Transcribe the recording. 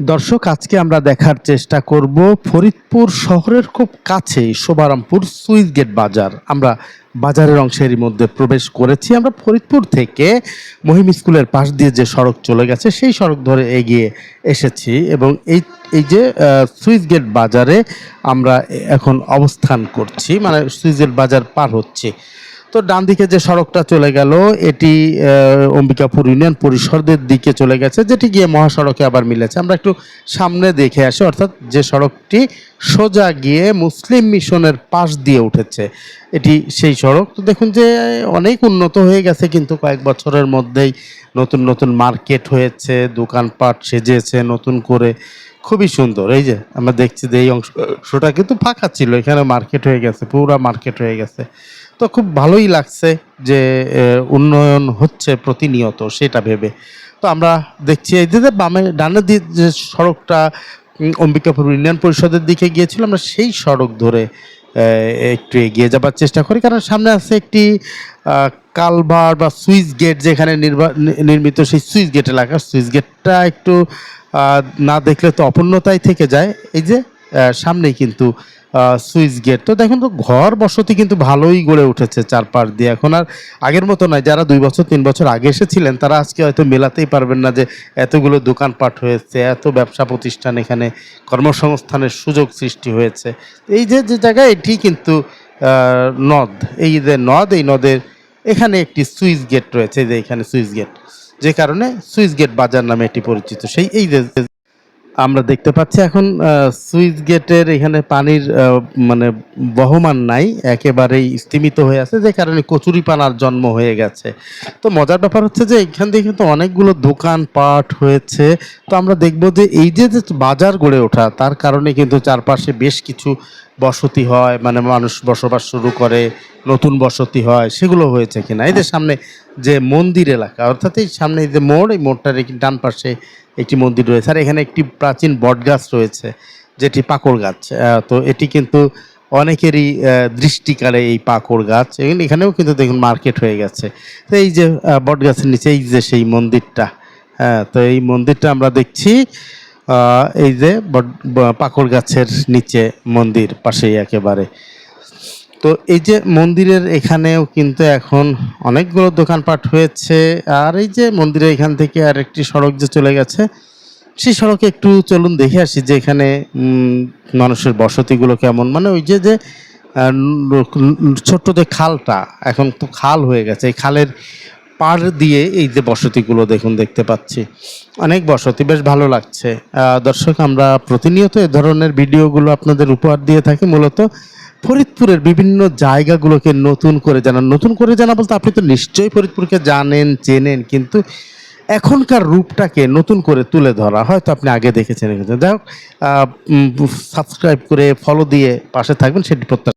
দর্শক, আজকে আমরা দেখার চেষ্টা করব ফরিদপুর শহরের খুব কাছেই শোভারামপুর সুইচ গেট বাজার। আমরা বাজারের অংশের মধ্যে প্রবেশ করেছি। আমরা ফরিদপুর থেকে মহিম স্কুলের পাশ দিয়ে যে সড়ক চলে গেছে, সেই সড়ক ধরে এগিয়ে এসেছি এবং এই এই যে সুইচ গেট বাজারে আমরা এখন অবস্থান করছি। মানে সুইচ গেট বাজার পার হচ্ছি। তো ডান দিকে যে সড়কটা চলে গেল, এটি অম্বিকাপুর ইউনিয়ন পরিষদের দিকে চলে গেছে, যেটি গিয়ে মহাসড়কে আবার মিলেছে। আমরা একটু সামনে দেখে আসি, অর্থাৎ যে সড়কটি সোজা গিয়ে মুসলিম মিশনের পাশ দিয়ে উঠেছে, এটি সেই সড়ক। তো দেখুন যে অনেক উন্নত হয়ে গেছে, কিন্তু কয়েক বছরের মধ্যেই নতুন নতুন মার্কেট হয়েছে, দোকানপাট সেজেছে, নতুন করে খুবই সুন্দর। এই যে আমরা দেখছি যে এই অংশটা কিন্তু ফাঁকা ছিল, এখানে মার্কেট হয়ে গেছে, পুরা মার্কেট হয়ে গেছে। তো খুব ভালোই লাগছে যে উন্নয়ন হচ্ছে প্রতিনিয়ত, সেটা ভেবে। তো আমরা দেখছি, এই যে বামে, ডানে দিয়ে যে সড়কটা অম্বিকাপুর ইউনিয়ন পরিষদের দিকে গিয়েছিল, আমরা সেই সড়ক ধরে একটু এগিয়ে যাবার চেষ্টা করি। কারণ সামনে আছে একটি কালভার বা সুইচ গেট যেখানে নির্মিত সেই সুইচ গেট এলাকা সুইচ গেটটা একটু না দেখলে তো অপূর্ণতাই থেকে যায়। এই যে সামনেই কিন্তু সুইচ গেট। তো দেখুন তো, ঘর বসতি কিন্তু ভালোই গড়ে উঠেছে চারপাশ দিয়ে। এখন আর আগের মতো নয়, যারা দুই বছর, তিন বছর আগে এসেছিলেন, তারা আজকে হয়তো মেলাতেই পারবেন না যে এতগুলো দোকানপাট হয়েছে, এত ব্যবসা প্রতিষ্ঠান এখানে, কর্মসংস্থানের সুযোগ সৃষ্টি হয়েছে। এই যে যে জায়গায় এটি কিন্তু নদ, এই যে নদ, এই নদের এখানে একটি সুইচ গেট রয়েছে, এই যে এখানে সুইচ গেট। যে কারণে সুইচ গেট বাজার নামে এটি পরিচিত। সেই, এই যে আমরা দেখতে পাচ্ছি এখন সুইচ গেটের এখানে পানির মানে বহমান নাই, একেবারেই স্তীমিত হয়ে আছে, যে কারণে কচুরি পানার জন্ম হয়ে গেছে। তো মজার ব্যাপার হচ্ছে যে এখান থেকে কিন্তু অনেকগুলো দোকান পাট হয়েছে। তো আমরা দেখব যে এই যে যে বাজার গড়ে ওঠা, তার কারণে কিন্তু চারপাশে বেশ কিছু বসতি হয় মানে মানুষ বসবাস শুরু করে, নতুন বসতি হয়, সেগুলো হয়েছে কিনা? যে সামনে যে মন্দির এলাকা, অর্থাৎ এই সামনে যে মোড়, এই মোড়টার ডান পাশে একটি মন্দির রয়েছে। আর এখানে একটি প্রাচীন বটগাছ রয়েছে, যেটি পাকড় গাছ। তো এটি কিন্তু অনেকেরই দৃষ্টিকালে এই পাকড় গাছ। এখানেও কিন্তু দেখুন মার্কেট হয়ে গেছে। তো এই যে বটগাছের নিচে, এই যে সেই মন্দিরটা হ্যাঁ তো এই মন্দিরটা আমরা দেখছি। এই যে পাকড় গাছের নিচে মন্দির পাশেই একেবারে। তো এই যে মন্দিরের এখানেও কিন্তু এখন অনেকগুলো দোকানপাট হয়েছে, আর এই যে মন্দিরের এখান থেকে আর একটি সড়ক যে চলে গেছে, সেই সড়কে একটু চলুন দেখে আসি যে এখানে মানুষের বসতিগুলো কেমন। মানে ওই যে যে ছোট্ট যে খালটা, এখন তো খাল হয়ে গেছে। এই খালের পার দিয়ে এই যে বসতিগুলো দেখুন, দেখতে পাচ্ছি। অনেক বসতি, বেশ ভালো লাগছে। দর্শক, আমরা প্রতিনিয়ত এ ধরনের ভিডিওগুলো আপনাদের উপহার দিয়ে থাকি। মূলত ফরিদপুরের বিভিন্ন জায়গাগুলোকে নতুন করে জানান নতুন করে জানা বলতে আপনি তো নিশ্চয়ই ফরিদপুরকে জানেন, চেনেন, কিন্তু এখনকার রূপটাকে নতুন করে তুলে ধরা, হয়তো আপনি আগে দেখেছেন। যাই হোক সাবস্ক্রাইব করে ফলো দিয়ে পাশে থাকবেন, সেটি প্রত্যাশা